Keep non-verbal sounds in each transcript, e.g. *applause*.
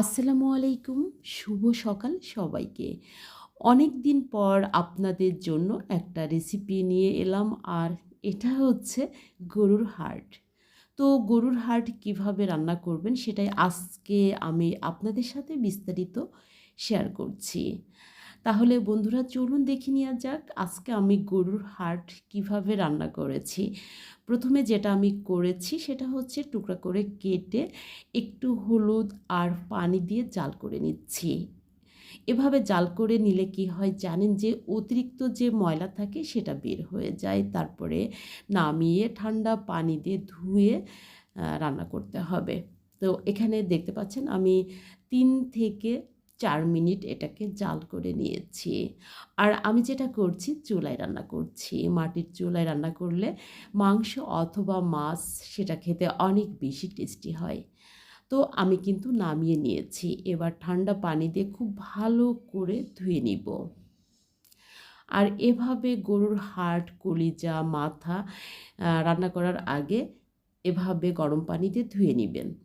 আসসালামু আলাইকুম, শুভ সকাল সবাইকে। অনেক দিন পর আপনাদের জন্য একটা রেসিপি নিয়ে এলাম, আর এটা হচ্ছে গরুর হার্ট তো গরুর হার্ট কীভাবে রান্না করবেন সেটাই আজকে আমি আপনাদের সাথে বিস্তারিত শেয়ার করছি। তাহলে বন্ধুরা চলুন দেখে নেওয়া যাক আজকে আমি গরুর হার্ট কীভাবে রান্না করেছি। প্রথমে যেটা আমি করেছি সেটা হচ্ছে টুকরা করে কেটে একটু হলুদ আর পানি দিয়ে জাল করে নিচ্ছি। এভাবে জাল করে নিলে কি হয় জানেন যে অতিরিক্ত যে ময়লা থাকে সেটা বের হয়ে যায়। তারপরে নামিয়ে ঠান্ডা পানি দিয়ে ধুয়ে রান্না করতে হবে। তো এখানে দেখতে পাচ্ছেন আমি তিন থেকে চার মিনিট এটাকে জাল করে নিয়েছি। আর আমি যেটা করছি, চুলায় রান্না করছি। মাটির চুলায় রান্না করলে মাংস অথবা মাছ সেটা খেতে অনেক বেশি টেস্টি হয়। তো আমি কিন্তু নামিয়ে নিয়েছি। এবার ঠান্ডা পানি দিয়ে খুব ভালো করে ধুয়ে নিব। আর এভাবে গরুর হাট কলিজা, মাথা রান্না করার আগে এভাবে গরম পানিতে ধুয়ে নেবেন।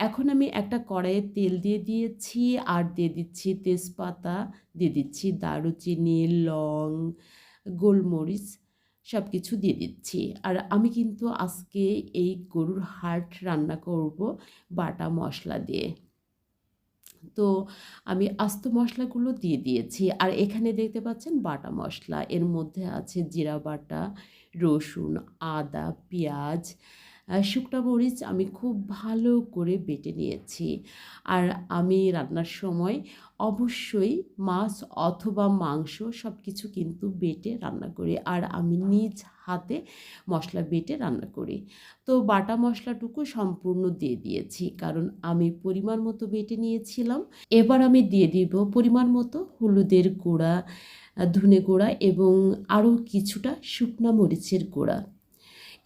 এখন আমি একটা কড়াইয়ে তেল দিয়ে দিয়েছি, আর দিয়ে দিচ্ছি তেজপাতা, দিয়ে দিচ্ছি দারুচিনি, লং, গোলমরিচ সব কিছু দিয়ে দিচ্ছি। আর আমি কিন্তু আজকে এই গরুর হার্ট রান্না করব বাটা মশলা দিয়ে। তো আমি আস্ত মশলাগুলো দিয়ে দিয়েছি। আর এখানে দেখতে পাচ্ছেন বাটা মশলা, এর মধ্যে আছে জিরা বাটা, রসুন, আদা, পেঁয়াজ শুকনা মরিচ আমি খুব ভালো করে বেটে নিয়েছি। আর আমি রান্নার সময় অবশ্যই মাছ অথবা মাংস সব কিছু কিন্তু বেটে রান্না করি। আর আমি নিজ হাতে মশলা বেটে রান্না করি। তো বাটা মশলাটুকু সম্পূর্ণ দিয়ে দিয়েছি, কারণ আমি পরিমাণ মতো বেটে নিয়েছিলাম। এবার আমি দিয়ে দিব পরিমাণ মতো হলুদের গুঁড়া, ধনে গুঁড়া এবং আরও কিছুটা শুকনা মরিচের গুঁড়া।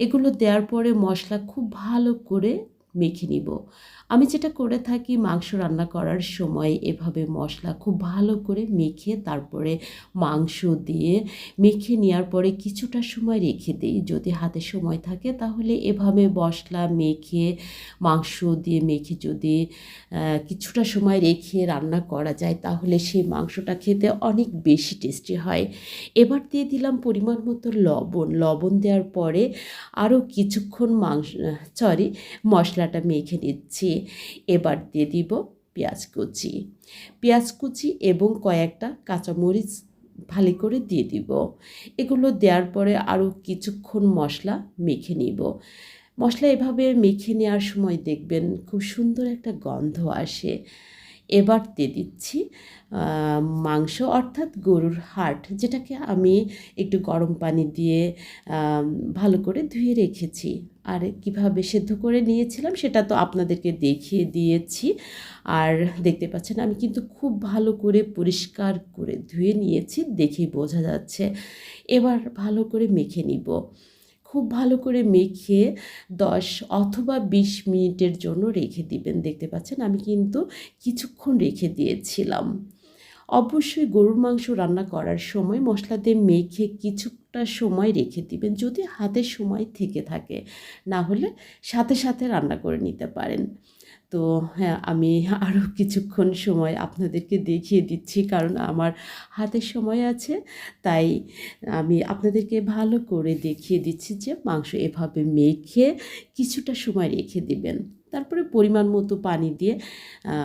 এগুলো দেওয়ার পরে মশলা খুব ভালো করে মেখে নিব। আমি যেটা করে থাকি মাংস রান্না করার সময় এভাবে মশলা খুব ভালো করে মেখে তারপরে মাংস দিয়ে মেখে নেওয়ার পরে কিছুটা সময় রেখে দিই। যদি হাতে সময় থাকে তাহলে এভাবে মশলা মেখে, মাংস দিয়ে মেখে যদি কিছুটা সময় রেখে রান্না করা যায় তাহলে সেই মাংসটা খেতে অনেক বেশি টেস্টি হয়। এবার দিয়ে দিলাম পরিমাণ মতো লবণ। লবণ দেওয়ার পরে আরও কিছুক্ষণ মাংস সরি মশলাটা মেখে নিচ্ছি। এবার দিয়ে দিব পেঁয়াজ কুচি। পেঁয়াজ কুচি এবং কয়েকটা কাঁচামরিচ ভালো করে দিয়ে দিব। এগুলো দেওয়ার পরে আরও কিছুক্ষণ মশলা মেখে নিব। মশলা এভাবে মেখে নেওয়ার সময় দেখবেন খুব সুন্দর একটা গন্ধ আসে। এবার দিয়ে দিচ্ছি মাংস অর্থাৎ গরুর হাট যেটাকে আমি একটু গরম পানি দিয়ে ভালো করে ধুয়ে রেখেছি। আর কীভাবে সেদ্ধ করে নিয়েছিলাম সেটা তো আপনাদেরকে দেখিয়ে দিয়েছি। আর দেখতে পাচ্ছেন আমি কিন্তু খুব ভালো করে পরিষ্কার করে ধুয়ে নিয়েছি, দেখেই বোঝা যাচ্ছে। এবার ভালো করে মেখে নিব। খুব ভালো করে মেখে দশ অথবা বিশ মিনিটের জন্য রেখে দিবেন। দেখতে পাচ্ছেন আমি কিন্তু কিছুক্ষণ রেখে দিয়েছিলাম। অবশ্যই গরুর মাংস রান্না করার সময় মশলা দিয়ে মেখে কিছুটা সময় রেখে দিবেন, যদি হাতে সময় থেকে থাকে। না হলে সাথে সাথে রান্না করে নিতে পারেন। তো হ্যাঁ আমি আরও কিছুক্ষণ সময় আপনাদেরকে দেখিয়ে দিচ্ছি, কারণ আমার হাতে সময় আছে। তাই আমি আপনাদেরকে ভালো করে দেখিয়ে দিচ্ছি যে মাংস এভাবে মেখে কিছুটা সময় রেখে দিবেন। তারপরে পরিমাণ মতো পানি দিয়ে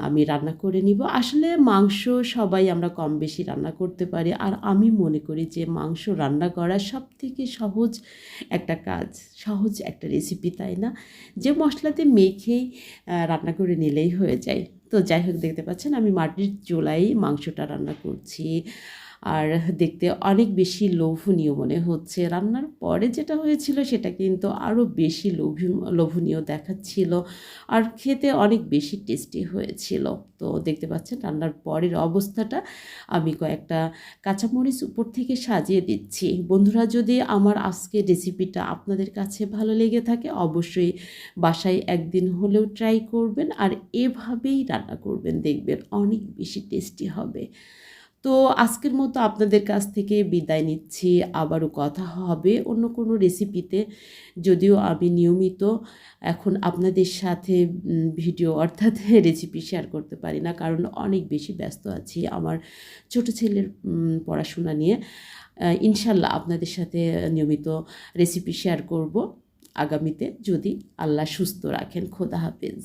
আমি রান্না করে নিব। আসলে মাংস সবাই আমরা কম বেশি রান্না করতে পারি। আর আমি মনে করি যে মাংস রান্না করা সব থেকে সহজ একটা কাজ, সহজ একটা রেসিপি তাই না? যে মশলাতে মেখেই রান্না করে নিলেই হয়ে যায়। তো যাই হোক, দেখতে পাচ্ছেন আমি মাটির চোলাই মাংসটা রান্না করছি। আর দেখতে অনেক বেশি লোভনীয় মনে হচ্ছে। রান্নার পরে যেটা হয়েছিল সেটা কিন্তু আরও বেশি লোভ, লোভনীয় দেখাচ্ছিল আর খেতে অনেক বেশি টেস্টি হয়েছিল। তো দেখতে পাচ্ছেন রান্নার পরের অবস্থাটা আমি কয়েকটা কাঁচামরিচ উপর থেকে সাজিয়ে দিচ্ছি। বন্ধুরা, যদি আমার আজকে রেসিপিটা আপনাদের কাছে ভালো লেগে থাকে, অবশ্যই বাসায় একদিন হলেও ট্রাই করবেন আর এভাবেই রান্না করবেন, দেখবেন অনেক বেশি টেস্টি হবে। তো আজকের মতো আপনাদের কাছ থেকে বিদায় নিচ্ছি। আবারও কথা হবে অন্য কোনো রেসিপিতে যদিও আমি নিয়মিত এখন আপনাদের সাথে ভিডিও অর্থাৎ *laughs* রেসিপি শেয়ার করতে পারি না। কারণ অনেক বেশি ব্যস্ত আছি আমার ছোট ছেলের পড়াশোনা নিয়ে। ইনশাল্লাহ আপনাদের সাথে নিয়মিত রেসিপি শেয়ার করব আগামীতে। যদি আল্লাহ সুস্থ রাখেন, খোদা হাফেজ।